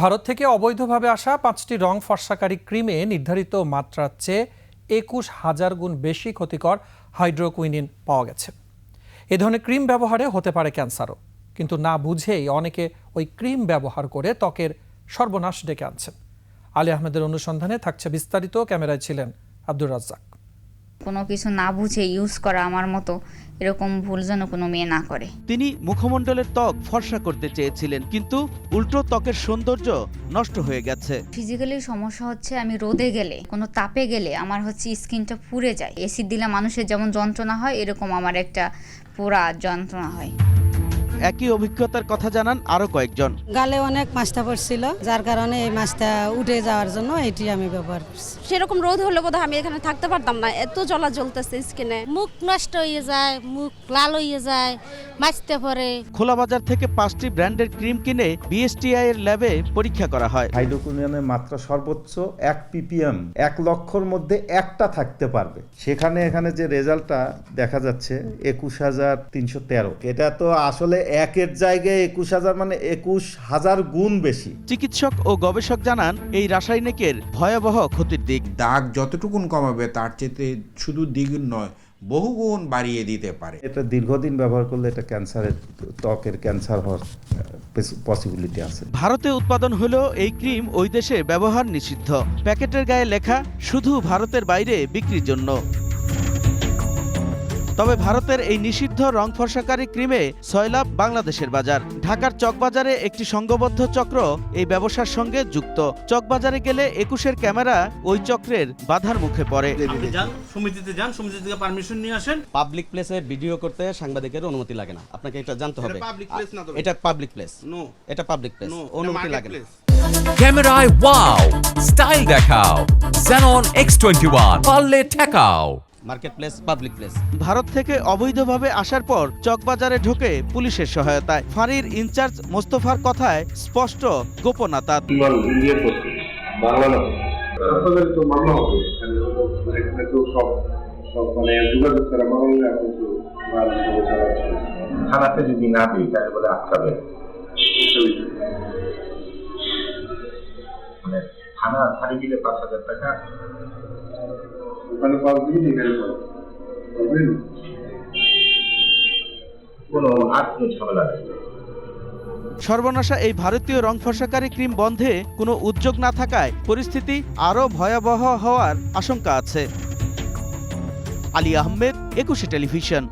ভারত থেকে অবৈধভাবে আসা পাঁচটি রং ফর্সাকারী ক্রিমে নির্ধারিত মাত্রার চেয়ে একুশ হাজার গুণ বেশি ক্ষতিকর হাইড্রোকুইনিন পাওয়া গেছে। এ ধরনের ক্রিম ব্যবহারে হতে পারে ক্যান্সারও। কিন্তু না বুঝেই অনেকে ওই ক্রিম ব্যবহার করে ত্বকের সর্বনাশ ডেকে আনছেন। আলী আহমেদের অনুসন্ধানে থাকছে বিস্তারিত। ক্যামেরায় ছিলেন আব্দুর রাজ্জাক। কোনো কিছু না বুঝে ইউজ করা আমার মতো এরকম ভুল যেন কোনো মেয়ে না করে। তিনি মুখমণ্ডলের ত্বক ফর্সা করতে চেয়েছিলেন কিন্তু উল্টো ত্বকের সৌন্দর্য নষ্ট হয়ে গেছে। ফিজিক্যালি সমস্যা হচ্ছে আমি রোদে গেলে কোনো তাপে গেলে আমার হচ্ছে স্কিনটা পুড়ে যায়। এসি দিলে মানুষের যেমন যন্ত্রণা হয় এরকম আমার একটা পোড়া যন্ত্রণা হয়। একই অভিজ্ঞতার কথা জানান আরও কয়েকজন। গালে অনেক মাছটা পড়ছিল যার কারণে এই মাছটা উঠে যাওয়ার জন্য এটি আমি ব্যবহার করছি। সেরকম রোদ হলে বোধহয় আমি এখানে থাকতে পারতাম না এত জ্বলা জ্বলতেছে স্কিনে। মুখ নষ্ট হয়ে যায় মুখ লাল হয়ে যায় মাছতে পরে খোলা বাজার থেকে পাঁচটি ব্র্যান্ডের ক্রিম কিনে বিএসটিআই এর ল্যাবে পরীক্ষা করা হয়। হাইড্রোকুনিয়ানের মাত্রা সর্বোচ্চ এক পিপিএম এক লক্ষর মধ্যে একটা থাকতে পারবে। সেখানে এখানে যে রেজাল্টটা দেখা যাচ্ছে একুশ হাজার তিনশো তেরো। এটা তো আসলে একের জায়গায় একুশ হাজার মানে একুশ হাজার গুণ বেশি। চিকিৎসক ও গবেষক জানান এই রাসায়নিকের ভয়াবহ ক্ষতির দিক। দাগ যতটুকুন কমাবে তার চেয়ে শুধু দ্বিগুণ নয় বহুগুণ বাড়িয়ে দিতে পারে। এটা দীর্ঘদিন ব্যবহার করলে এটা ক্যান্সারের ত্বকের ক্যান্সার হওয়ার পসিবিলিটি আছে। ভারতে উৎপাদন হলেও এই ক্রিম ওই দেশে ব্যবহার নিষিদ্ধ। প্যাকেটের গায়ে লেখা শুধু ভারতের বাইরে বিক্রির জন্য। তবে ভারতের এই নিষিদ্ধ রং ফর্সাকারী ক্রিমে সয়লাভ বাংলাদেশের বাজার। ঢাকার চকবাজারে একটি সংঘবদ্ধ চক্র এই ব্যবসার সঙ্গে যুক্ত। চকবাজারে গেলে একুশের ক্যামেরা ওই চক্রের বাধার মুখে পড়ে। সমিতিতে যান সমিতি থেকে পারমিশন নিয়ে আসেন। পাবলিক প্লেসে ভিডিও করতে সাংবাদিকের অনুমতি লাগে না। আপনাকে এটা জানতে হবে? এটা পাবলিক প্লেস নো এটা পাবলিক প্লেস অনুমতি লাগে না। ক্যামেরায় ওয়াও স্টাইল দেখাও। Xenon X21 পারলে ঠেকাও। Market place public place. Bharat থেকে অবৈধভাবে আসার পর চকবাজারে ঢোকে পুলিশের সহায়তায়। ফাঁড়ির ইনচার্জ মোস্তফার কথায় স্পষ্ট গোপনতা। মানে মানে থানাতে যদি না দিই তাহলে বলে আটকাবে। মানে থানা ফাঁড়ি দিলে পাঁচ হাজার টাকা। ওখানে পাঁচ দিন এখানে পাঁচ বুঝলেন কোনো আত্ম ঝামেলা নেই। সর্বনাশা এই ভারতীয় রং ফসাকারী ক্রিম বন্ধে কোনো উদ্যোগ না থাকায় পরিস্থিতি আরও ভয়াবহ হওয়ার আশঙ্কা আছে। আলী আহমেদ, একুশে টেলিভিশন।